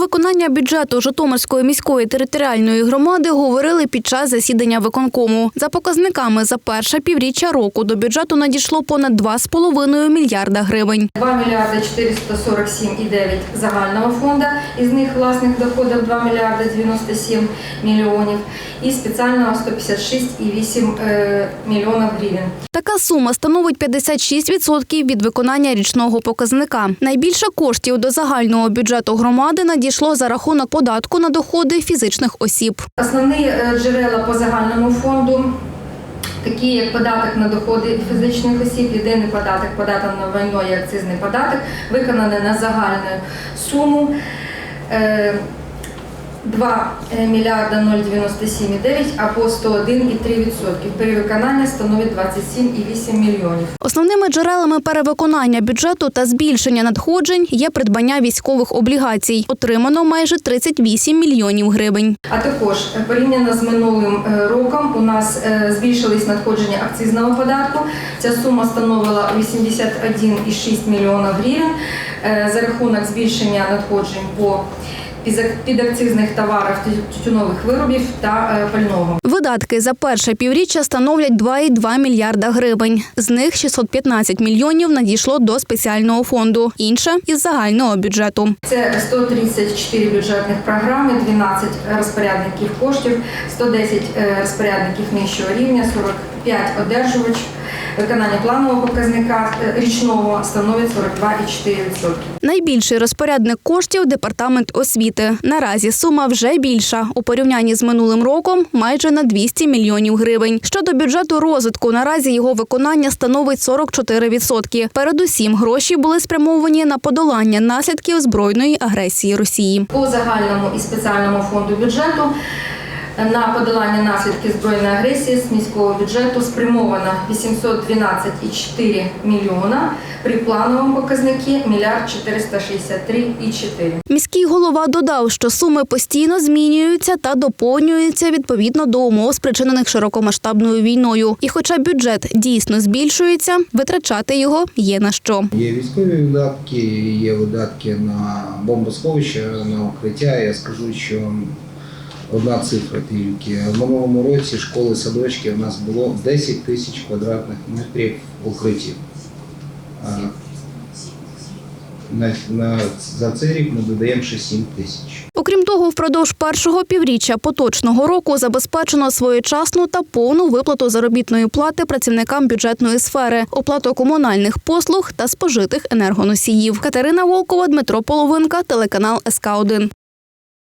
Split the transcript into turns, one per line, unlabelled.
виконання бюджету Житомирської міської територіальної громади говорили під час засідання виконкому. За показниками за перше півріччя року до бюджету надійшло понад 2,5 мільярда гривень.
2 мільярди 447,9 загального фонду, із них власних доходів 2 мільярди 97 мільйонів і спеціального 156,8 е, мільйонів гривень.
Така сума становить 56% від виконання річного показника. Найбільше коштів до загального бюджету громади надійшло за рахунок податку на доходи фізичних осіб.
Основні е, джерела по загальному фонду, такі як податок на доходи фізичних осіб, єдиний податок, податок на майно і акцизний податок, виконаний на загальну суму. Е, 2 мільярда 097,9 або 101,3%. Перевиконання становить 27,8 мільйонів.
Основними джерелами перевиконання бюджету та збільшення надходжень є придбання військових облігацій. Отримано майже 38 мільйонів гривень.
А також е, порівняно з минулим е, роком у нас е, збільшились надходження акцизного податку. Ця сума становила 81,6 мільйона гривень е, за рахунок збільшення надходжень по підакцизних товарах, тютюнових виробів та е, пального.
Видатки за перше півріччя становлять 2,2 мільярда гривень. З них 615 мільйонів надійшло до спеціального фонду, інше із загального бюджету.
Це 134 бюджетних програми, 12 розпорядників коштів, 110 е, розпорядників нижчого рівня, 45 одержувач. Виконання планового показника е, річного становить 42,4%.
Найбільший розпорядник коштів департамент освіти. Наразі сума вже більша у порівнянні з минулим роком майже на 200 мільйонів гривень. Щодо бюджету розвитку, наразі його виконання становить 44%. Передусім, гроші були спрямовані на подолання наслідків збройної агресії Росії.
По загальному і спеціальному фонду бюджету на подолання наслідків збройної агресії з міського бюджету спрямовано 812,4 мільйона при плановому показнику мільярд 463,4.
Міський голова додав, що суми постійно змінюються та доповнюються відповідно до умов, спричинених широкомасштабною війною. І хоча бюджет дійсно збільшується, витрачати його є на що.
Є військові видатки, є видатки на бомбосховища, на укриття. Я скажу, що одна цифра тільки. В минулому році школи садочки в нас було 10 тисяч квадратних метрів укриттів. На, на, за цей рік ми додаємо ще 7 тисяч.
Окрім того, впродовж першого півріччя поточного року забезпечено своєчасну та повну виплату заробітної плати працівникам бюджетної сфери, оплату комунальних послуг та спожитих енергоносіїв. Катерина Волкова, Дмитро Половинка, телеканал СК 1